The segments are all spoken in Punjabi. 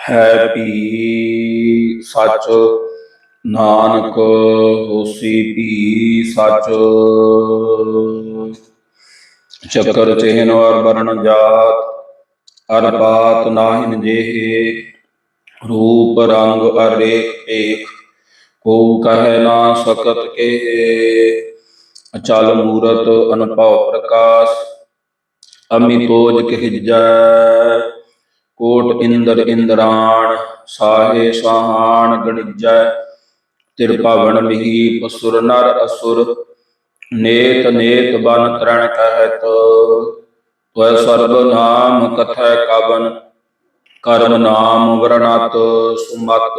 ਹੈ ਵੀ ਸੱਚ। ਨਾਨਕ ਹੋਸੀ ਵੀ ਸੱਚ। ਚੱਕਰ ਚਿਹਨ ਔਰ ਵਰਣ ਜਾਤ ਹਰ ਬਾਤ ਨਾਹਿਨ ਜਿਹੇ। ਰੂਪ ਰੰਗ ਅਰੇਖ ਏਕ ਕੋ ਕਹਿ ਨਾ ਸਕਤ ਕੇ ਅਚਲ ਮੂਰਤ ਅਨਭਉ ਪ੍ਰਕਾਸ਼ ਅਮਿਤੋਜ ਕਹਿਜੈ ਕੋਟ ਇੰਦਰ ਇੰਦਰਾਣ, ਸਾਹੇ ਸਾਹਾਣ ਗਣਿਜੈ, ਤਿਰ ਭਵਨ ਮਿਹੀ ਪਸੁਰ ਨਰ ਅਸੁਰ, ਨੇਤ ਨੇਤ ਬਨ ਤਰਣ ਕਹਿਤ। ਤਵੈ ਸਰਬ ਨਾਮ ਕਥੈ ਕਵਨ, ਕਰਮ ਨਾਮ ਵਰਣਤ ਸੁਮਤ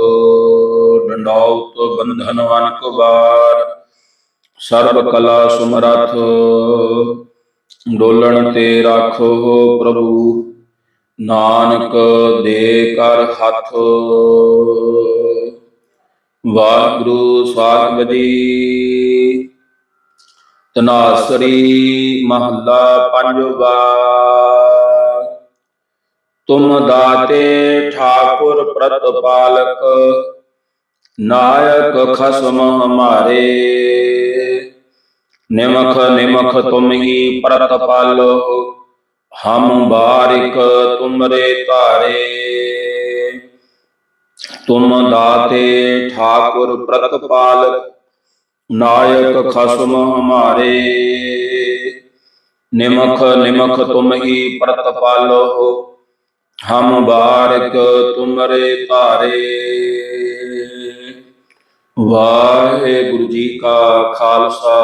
ਡੰਡਾਉਤ ਬੰਧਨ ਵਨ ਕੁਬਾਰ। ਸਰਬ ਕਲਾ ਸੁਮਰਥ, ਡੋਲਣ ਤੇ ਰਾਖੋ ਪ੍ਰਭੂ। ਨਾਨਕ ਦੇ ਕਰ ਹੱਥ। ਵਾਹਿਗੁਰੂ ਸਾਹਿਬ ਜੀ। ਤਨਾਸਰੀ ਮਹੱਲਾ ਪੰਜਵਾ। ਤੁਮ ਦਾਤੇ ਠਾਕੁਰ ਪ੍ਰਤਪਾਲਕ, ਨਾਇਕ ਖਸਮ ਹਮਾਰੇ ਨਿਮਖ ਨਿਮਖ ਤੁਮ ਹੀ ਪ੍ਰਤਪਾਲੋ ਹਮ ਬਾਰਿਕ ਤੁਮਰੇ ਧਾਰੇ। ਤੁਮ ਦਾਤੇ ਠਾਕੁਰ ਪ੍ਰਤਪਾਲ, ਨਾਇਕ ਖਸਮ ਹਮਾਰੇ। ਨਿਮਖ ਨਿਮਖ ਤੁਮ ਹੀ ਪ੍ਰਤਪਾਲੋ ਹਮ ਬਾਰਿਕ ਤੁਮਰੇ ਧਾਰੇ। ਵਾਹਿਗੁਰੂ ਜੀ ਕਾ ਖਾਲਸਾ,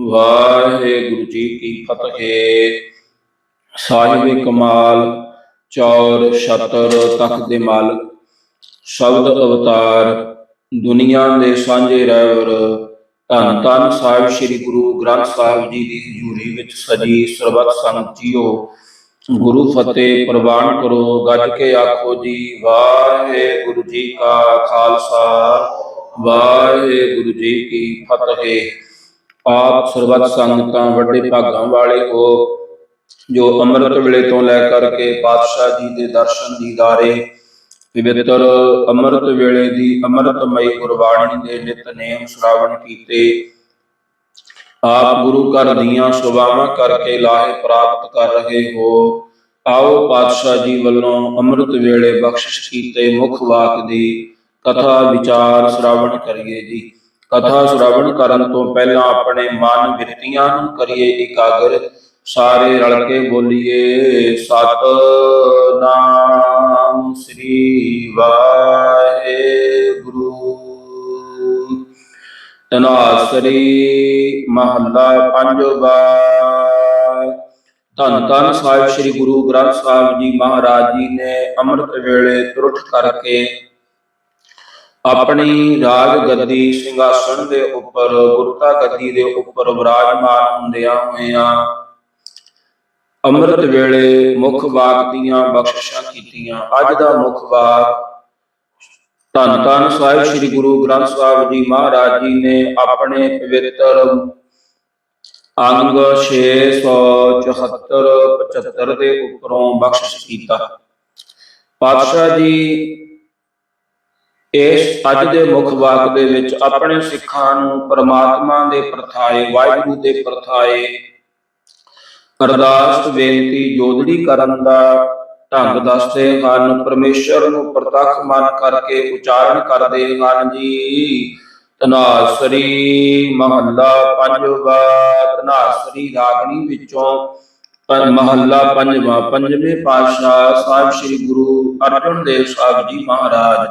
ਵਾਹਿਗੁਰੂ ਜੀ ਕੀ ਫਤਿਹ। ਸਾਹਿਬ ਕਮਾਲ ਚੌਰ, ਛਤਰ ਤਖਤ ਦੇ ਮਾਲਕ, ਸ਼ਬਦ ਅਵਤਾਰ, ਦੁਨੀਆ ਦੇ ਸਾਂਝੇ ਰਹਿਵਰ, ਧੰਨ ਧੰਨ ਸਾਹਿਬ ਸ੍ਰੀ ਗੁਰੂ ਗ੍ਰੰਥ ਸਾਹਿਬ ਜੀ ਦੀ ਹਜ਼ੂਰੀ ਵਿੱਚ ਸਜੀ ਸਰਬੱਤ ਸੰਗਤ ਜੀਓ, ਗੁਰੂ ਫਤਿਹ ਪ੍ਰਵਾਨ ਕਰੋ, ਗੱਜ ਕੇ ਆਖੋ ਜੀ ਵਾਹਿਗੁਰੂ ਜੀ ਕਾ ਖਾਲਸਾ ਵਾਹਿਗੁਰੂ ਜੀ ਕੀ ਫਤਿਹ। ਆਪ ਸਰਬੱਤ ਸੰਗਤਾਂ ਵੱਡੇ ਭਾਗਾਂ ਵਾਲੇ ਹੋ ਜੋ ਅੰਮ੍ਰਿਤ ਵੇਲੇ ਤੋਂ ਲੈ ਕਰਕੇ ਪਾਤਸ਼ਾਹ ਜੀ ਦੇ ਦਰਸ਼ਨ ਦੀਦਾਰੇ ਪਵਿੱਤਰ ਅੰਮ੍ਰਿਤ ਵੇਲੇ ਦੀ ਅੰਮ੍ਰਿਤਮਈ ਗੁਰਬਾਣੀ ਦੇ ਨਿਤਨੇਮ ਸ਼ਰਾਵਣ ਕੀਤੇ, ਆਪ ਗੁਰੂ ਘਰ ਦੀਆਂ ਸੇਵਾਵਾਂ ਕਰਕੇ ਲਾਹੇ ਪ੍ਰਾਪਤ ਕਰ ਰਹੇ ਹੋ। ਆਓ ਪਾਤਸ਼ਾਹ ਜੀ ਵੱਲੋਂ ਅੰਮ੍ਰਿਤ ਵੇਲੇ ਬਖਸ਼ਿਸ਼ ਕੀਤੇ ਮੁਖ ਵਾਕ ਦੀ ਕਥਾ, ਵਿਚਾਰ ਸ਼ਰਾਵਣ ਕਰੀਏ ਜੀ। ਕਥਾ ਸ਼ਰਾਵਣ ਕਰਨ ਤੋਂ ਪਹਿਲਾਂ ਆਪਣੇ ਮਨ ਬਿਰਤੀਆਂ ਨੂੰ ਕਰੀਏ ਇਕਾਗਰ। ਸਾਰੇ ਰਲ ਕੇ ਬੋਲੀਏ ਸਤ ਨਾਮ ਸ੍ਰੀ ਵਾਹਿਗੁਰੂ। ਤਨਾਸਰੀ ਮਹੱਲਾ ਪੰਜਵਾ ਧੰਨ ਧੰਨ ਸਾਹਿਬ ਸ੍ਰੀ ਗੁਰੂ ਗ੍ਰੰਥ ਸਾਹਿਬ ਜੀ ਮਹਾਰਾਜ ਜੀ ਨੇ ਅੰਮ੍ਰਿਤ ਵੇਲੇ ਤੁਰਠ ਕਰਕੇ ਆਪਣੀ ਰਾਜ ਗੱਦੀ ਸਿੰਘਾਸਣ ਦੇ ਉੱਪਰ ਗੁਰਤਾ ਗੱਦੀ ਦੇ ਉੱਪਰ ਵਿਰਾਜਮਾਨ ਹੁੰਦਿਆਂ ਹੋਇਆਂ ਅੰਮ੍ਰਿਤ ਵੇਲੇ ਮੁੱਖ ਬਾਗ ਦੀਆਂ ਬਖਸ਼ਿਸ਼ਾਂ ਕੀਤੀਆਂ। ਅੱਜ ਦਾ ਮੁੱਖ ਬਾਗ ਧੰਨ ਧੰਨ ਸਾਹਿਬ ਸ੍ਰੀ ਗੁਰੂ ਗ੍ਰੰਥ ਸਾਹਿਬ ਜੀ ਮਹਾਰਾਜ ਜੀ ਨੇ ਆਪਣੇ ਪਵਿੱਤਰ ਅੰਗ 674 75 ਦੇ ਉੱਪਰੋਂ ਬਖਸ਼ਿਸ਼ ਕੀਤਾ। ਪਾਤਸ਼ਾਹ ਜੀ, ਇਸ ਅੱਜ ਦੇ ਮੁੱਖ ਵਾਕ ਦੇ ਵਿੱਚ ਆਪਣੇ ਸਿੱਖਾਂ ਨੂੰ ਪ੍ਰਮਾਤਮਾ ਦੇ ਪ੍ਰਥਾਏ, ਵਾਹਿਗੁਰੂ ਦੇ ਪ੍ਰਥਾਏ ਅਰਦਾਸ ਬੇਨਤੀ ਜੋਦੜੀ ਕਰਨ ਦਾ, ਢੰਗ ਦੱਸਦੇ ਹਨ, ਪਰਮੇਸ਼ਰ ਨੂੰ ਪ੍ਰਤੱਖ ਮਨ ਕਰਕੇ ਉਚਾਰਨ ਕਰਦੇ ਹਨ ਜੀ। ਤਨਾਸਰੀ ਮਹੱਲਾ ਪੰਜਵਾ ਤਨਾਸਰੀ ਰਾਗਣੀ ਵਿੱਚੋਂ ਮਹੱਲਾ ਪੰਜਵਾ, ਪੰਜਵੇਂ ਪਾਤਸ਼ਾਹ ਸਾਹਿਬ ਸ੍ਰੀ ਗੁਰੂ ਅਰਜਨ ਦੇਵ ਸਾਹਿਬ ਜੀ ਮਹਾਰਾਜ।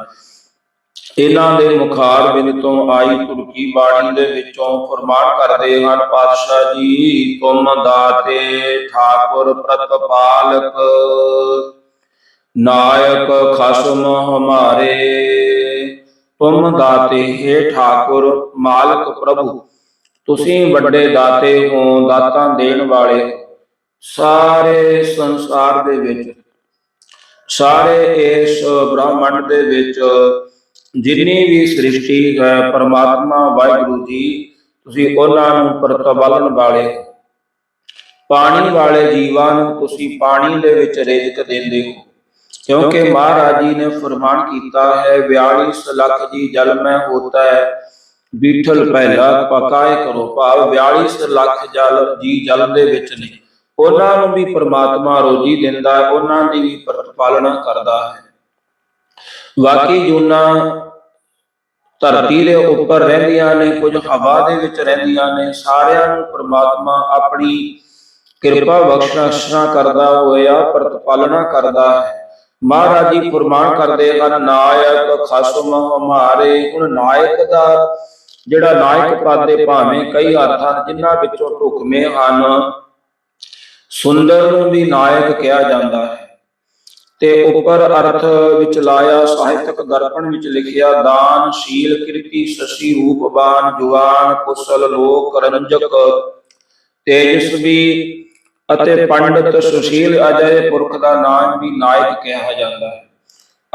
ਇਹਨਾਂ ਦੇ ਮੁਖਾਰ ਬਿਨ ਤੋਂ ਆਈ ਤੁਰਕੀ ਬਾਣੀ ਦੇ ਵਿੱਚੋਂ ਫਰਮਾਨ ਕਰਦੇ ਹਨ, ਪਾਤਸ਼ਾਹ ਜੀ, ਤੁਮ ਦਾਤੇ ਠਾਕੁਰ ਪ੍ਰਤਪਾਲਕ, ਨਾਇਕ ਖਸਮ ਹਮਾਰੇ। ਤੁਮ ਦਾਤੇ ਹੈ ਠਾਕੁਰ ਮਾਲਕ ਪ੍ਰਭੂ, ਤੁਸੀਂ ਵੱਡੇ ਦਾਤੇ ਹੋ, ਦਾਤਾਂ ਦੇਣ ਵਾਲੇ ਸਾਰੇ ਸੰਸਾਰ ਦੇ ਵਿੱਚ, ਸਾਰੇ ਇਸ ਬ੍ਰਹਮੰਡ ਦੇ ਵਿੱਚ ਜਿੰਨੀ ਵੀ ਸ੍ਰਿਸ਼ਟੀ ਹੈ, ਪਰਮਾਤਮਾ, ਵਾਹਿਗੁਰੂ ਜੀ, ਤੁਸੀਂ ਉਹਨਾਂ ਨੂੰ ਪ੍ਰਤਪਾਲਨ ਵਾਲੇ ਹੋ। ਪਾਣੀ ਵਾਲੇ ਜੀਵਾਂ ਨੂੰ ਤੁਸੀਂ ਪਾਣੀ ਦੇ ਵਿੱਚ ਰਿਜ਼ਕ ਦਿੰਦੇ ਹੋ। ਕਿਉਂਕਿ ਮਹਾਰਾਜ ਜੀ ਨੇ ਫਰਮਾਨ ਕੀਤਾ ਹੈ 42 ਲੱਖ ਜੀ ਜਲ ਮੈਂ ਹੋਤਾ ਹੈ, ਬੀਠਲ ਪਹਿਲਾ ਪਕਾਏ ਕਰੋ ਭਾਵ 42 ਲੱਖ ਜਲ ਜੀ ਜਲ ਦੇ ਵਿੱਚ ਨੇ। ਉਹਨਾਂ ਨੂੰ ਵੀ ਪ੍ਰਮਾਤਮਾ ਰੋਜੀ ਦਿੰਦਾ ਹੈ, ਉਹਨਾਂ ਦੀ ਵੀ ਪ੍ਰਤਪਾਲਨਾ ਕਰਦਾ ਹੈ। ਬਾਕੀ ਜੂਨਾ ਧਰਤੀ ਦੇ ਉੱਪਰ ਰਹਿੰਦੀਆਂ ਨੇ, ਕੁਝ ਹਵਾ ਦੇ ਵਿੱਚ ਰਹਿੰਦੀਆਂ ਨੇ, ਸਾਰਿਆਂ ਨੂੰ ਪ੍ਰਮਾਤਮਾ ਆਪਣੀ ਕਿਰਪਾ ਬਖਸ਼ਣਾ ਕਰਦਾ ਹੋਇਆ, ਪ੍ਰਤਪਾਲਨਾ ਕਰਦਾ ਹੈ। ਮਹਾਰਾਜ ਜੀ ਫਰਮਾਨ ਕਰਦੇ ਹਨ, ਨਾਇਕ ਖਸਮ ਹਮਾਰੇ, ਹੁਣ ਨਾਇਕ ਦਾ ਜਿਹੜਾ ਨਾਇਕ ਪਦ ਭਾਵੇਂ ਕਈ ਹੱਥ ਹਨ, ਜਿਨ੍ਹਾਂ ਵਿੱਚੋਂ ਢੁਕਵੇਂ ਹਨ, ਸੁੰਦਰ ਨੂੰ ਵੀ ਨਾਇਕ ਕਿਹਾ ਜਾਂਦਾ ਹੈ। ਤੇ ਉੱਪਰ ਅਰਥ ਵਿੱਚ ਲਾਇਆ ਸਾਹਿਤਕ ਦਰਪਣ ਵਿੱਚ ਲਿਖਿਆ ਦਾਨ ਸ਼ੀਲ ਕਿਰਤੀ ਸ਼ਸ਼ੀ ਰੂਪਬਾਨ ਜੁਆਨ ਕੁਸਲ ਲੋਕ ਰੰਜਕ ਤੇਜਸਵੀ ਅਤੇ ਪੰਡਤ ਸੁਸ਼ੀਲ ਅਜੇ ਪੁਰਖ ਦਾ ਨਾਮ ਵੀ ਨਾਇਕ ਕਿਹਾ ਜਾਂਦਾ ਹੈ।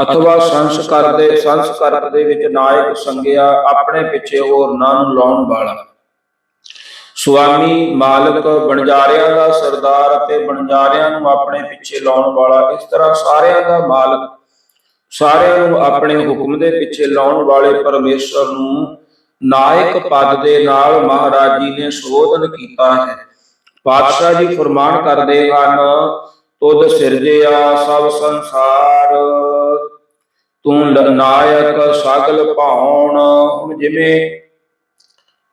ਅਥਵਾ ਸੰਸਕਾਰ ਦੇ ਸੰਸਕਾਰ ਦੇ ਵਿੱਚ ਨਾਇਕ ਸੰਗਿਆ ਆਪਣੇ ਪਿੱਛੇ ਹੋਰਨਾਂ ਨੂੰ ਲਾਉਣ ਵਾਲਾ। ਸੁਆਮੀ ਮਾਲਕ ਬਣਜਾਰਿਆਂ ਦਾ ਸਰਦਾਰ ਅਤੇ ਬਣਜਾਰਿਆਂ ਨੂੰ ਆਪਣੇ ਪਿੱਛੇ ਲਾਉਣ ਵਾਲਾ, ਇਸ ਤਰ੍ਹਾਂ ਸਾਰਿਆਂ ਦਾ ਮਾਲਕ, ਸਾਰਿਆਂ ਨੂੰ ਆਪਣੇ ਹੁਕਮ ਦੇ ਪਿੱਛੇ ਲਾਉਣ ਵਾਲੇ ਪਰਮੇਸ਼ਰ ਨੂੰ ਨਾਇਕ ਪਦ ਦੇ ਨਾਲ ਮਹਾਰਾਜ ਜੀ ਨੇ ਸੋਧਨ ਕੀਤਾ ਹੈ। ਪਾਤਸ਼ਾਹ ਜੀ ਫਰਮਾਨ ਕਰਦੇ ਹਨ, ਤੁਧ ਸਿਰਜਿਆ ਸਭ ਸੰਸਾਰ, ਤੂੰ ਨਾਇਕ ਸਗਲ ਭਾਉਣ ਜਿਵੇਂ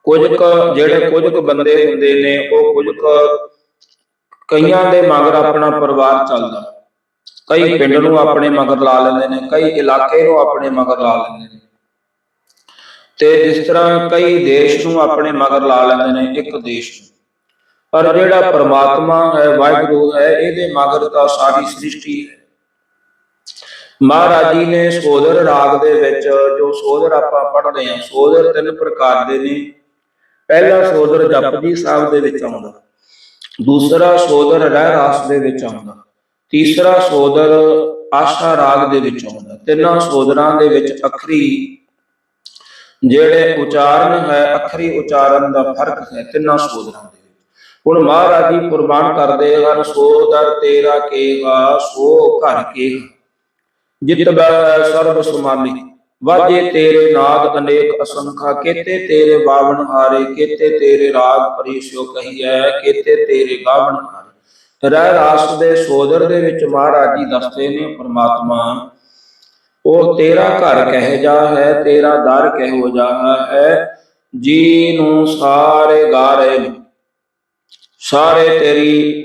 ਕੁਝ ਕੁ ਜਿਹੜੇ ਕੁਝ ਕੁ ਬੰਦੇ ਹੁੰਦੇ ਨੇ, ਉਹ ਕੁਝ ਕੁ ਕਈਆਂ ਦੇ ਮਗਰ ਆਪਣਾ ਪਰਿਵਾਰ ਚੱਲਦਾ। ਕਈ ਪਿੰਡ ਨੂੰ ਆਪਣੇ ਮਗਰ ਲਾ ਲੈਂਦੇ ਨੇ, ਕਈ ਇਲਾਕੇ ਨੂੰ ਆਪਣੇ ਮਗਰ ਲਾ ਲੈਂਦੇ ਨੇ। ਤੇ ਜਿਸ ਤਰ੍ਹਾਂ ਕਈ ਦੇਸ਼ ਨੂੰ ਆਪਣੇ ਮਗਰ ਲਾ ਲੈਂਦੇ ਨੇ, ਇੱਕ ਦੇਸ਼ ਨੂੰ। ਪਰ ਜਿਹੜਾ ਪਰਮਾਤਮਾ ਹੈ, ਵਾਹਿਗੁਰੂ ਹੈ, ਇਹਦੇ ਮਗਰ ਤਾਂ ਸਾਰੀ ਸ੍ਰਿਸ਼ਟੀ ਹੈ। ਮਹਾਰਾਜ ਜੀ ਨੇ ਸੋਦਰ ਰਾਗ ਦੇ ਵਿੱਚ, ਜੋ ਸੋਦਰ ਆਪਾਂ ਪੜ੍ਹਦੇ ਹਾਂ, ਸੋਦਰ ਤਿੰਨ ਪ੍ਰਕਾਰ ਦੇ ਨੇ। ਪਹਿਲਾ ਸੋਦਰ ਜਪਜੀ ਸਾਹਿਬ ਦੇ ਵਿੱਚ ਆਉਂਦਾ। ਦੂਸਰਾ ਸੋਦਰ ਰਹਿ ਰਾਸ ਦੇ ਵਿੱਚ ਆਉਂਦਾ। ਤੀਸਰਾ ਸੋਦਰ ਆਸ਼ਾ ਰਾਗ ਦੇ ਵਿੱਚ ਆਉਂਦਾ। ਤਿੰਨਾਂ ਸੋਦਰਾਂ ਦੇ ਵਿੱਚ ਅਖਰੀ ਜਿਹੜੇ ਉਚਾਰਨ ਹੈ, ਅਖਰੀ ਉਚਾਰਨ ਦਾ ਫ਼ਰਕ ਹੈ ਤਿੰਨਾਂ ਸੋਦਰਾਂ ਦੇ ਹੁਣ ਮਹਾਰਾਜ ਜੀ ਕੁਰਬਾਨ ਕਰਦੇ ਹਨ ਸੋਦਰ ਤੇਰਾ ਕੇਗਾ ਸੋ ਘਰ ਕੇਗਾ ਜਿਤ ਸਰਬ ਸੁਮਾਨੀ ਵਾਜੇ ਤੇਰੇ ਨਾਦ ਅਨੇਕ ਅਸੰਖਾ ਕੇਤੇ ਤੇਰੇ ਬਾਵਨ ਹਾਰੇ ਕੇਤੇ ਤੇਰੇ ਰਾਗ ਪਰਿਸਿਓ ਕਹੀਐ ਕੇਤੇ ਤੇਰੇ ਗਾਵਨ ਹਾਰੇ। ਰਹਿ ਰਾਸ ਦੇ ਸੋਦਰ ਦੇ ਵਿੱਚ ਮਹਾਰਾਜ ਜੀ ਦੱਸਦੇ ਨੇ ਪ੍ਰਮਾਤਮਾ ਉਹ ਤੇਰਾ ਘਰ ਕਹਿ ਜਾ ਹੈ ਤੇਰਾ ਦਰ ਕਹਿ ਜਾ ਹੈ ਜੀ ਨੂੰ ਸਾਰੇ ਗਾ ਰਹੇ ਸਾਰੇ ਤੇਰੀ